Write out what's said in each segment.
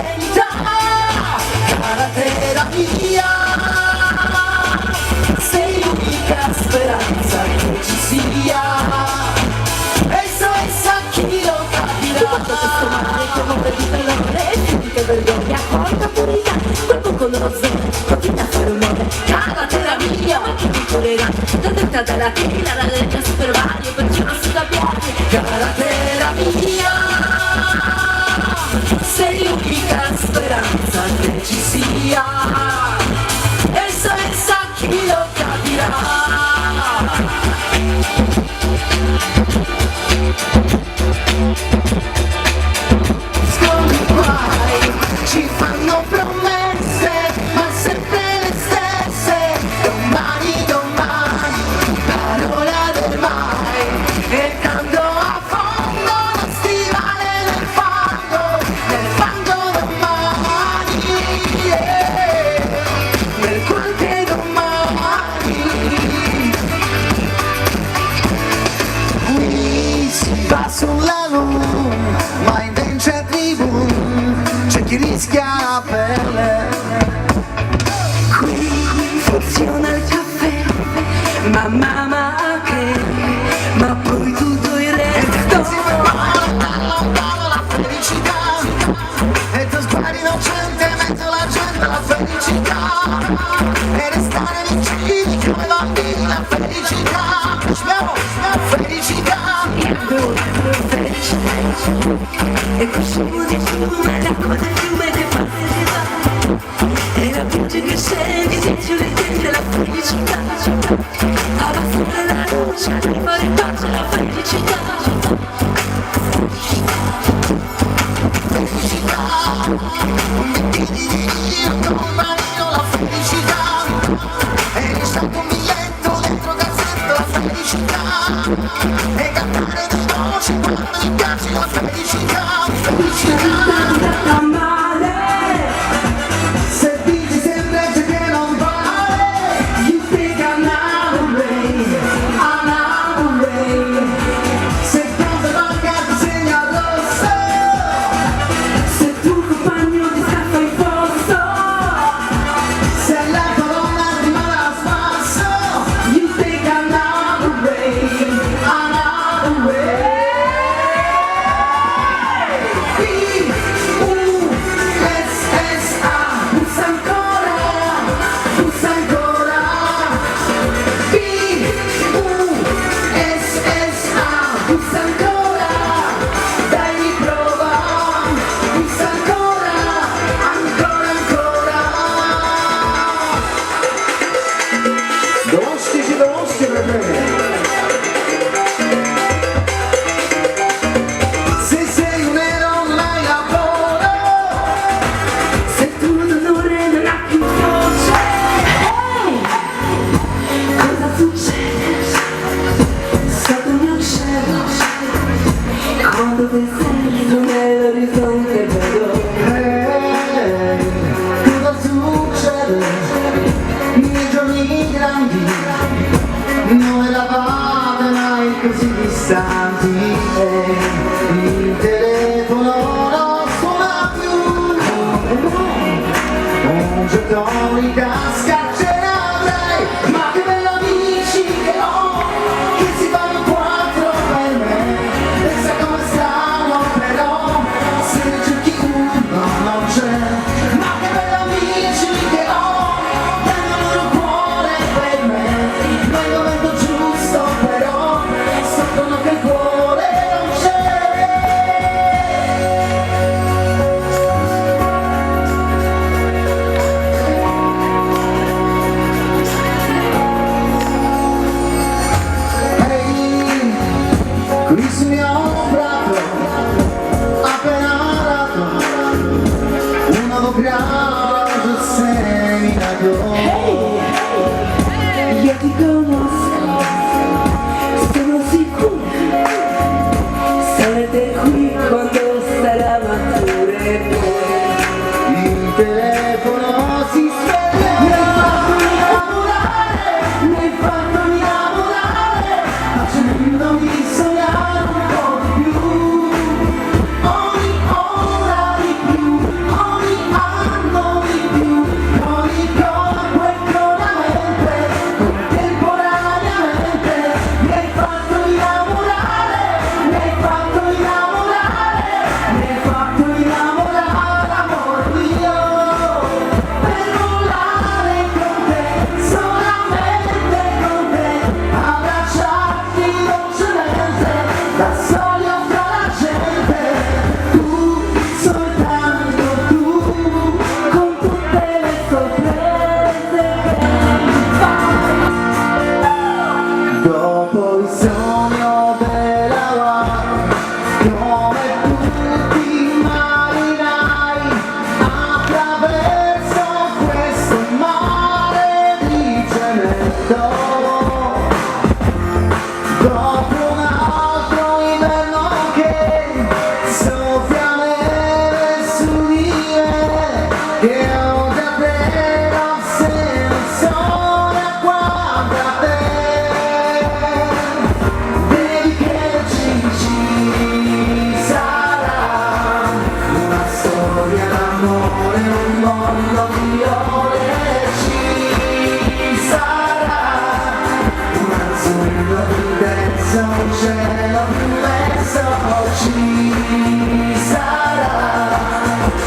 contenta Cara mia Sei l'unica speranza che ci sia E so e sa chi lo capirà Quanto questo mare che muore di dolore Finite vergogna, porta purità Quel buco l'ozzone, continua a fare rumore Cara terra mia, ma chi ti curerà Da dentro della tela, la legge super vario Perciò non si capiate Cara terra mia capirai Elsa, Elsa, chi lo capirà? Funziona il caffè Ma mamma che Ma poi tutto il resto la felicità, e tu spari innocente in mezzo alla gente la felicità. E restare vicini come bambini la felicità. Smiamo, la felicità. E questo di fiume L'acqua del fiume che fa Era to che sei, che sei più della felicità Abbasserà la luce, prima di pace la felicità Felicità Felicità Quando ti sento nell'orizzonte vedo cosa succede? Nei giorni grandi non eravate mai così distanti e il telefono non suona più un gettone in tasca Please.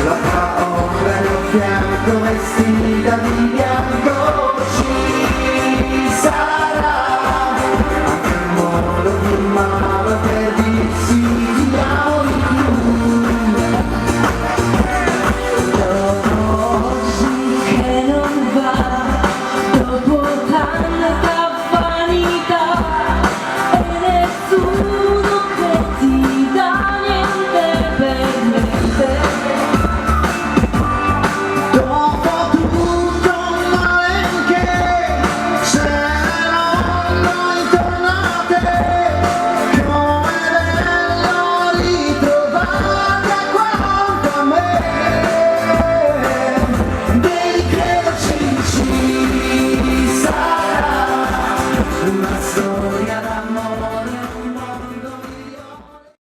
La paura non fianco e si da via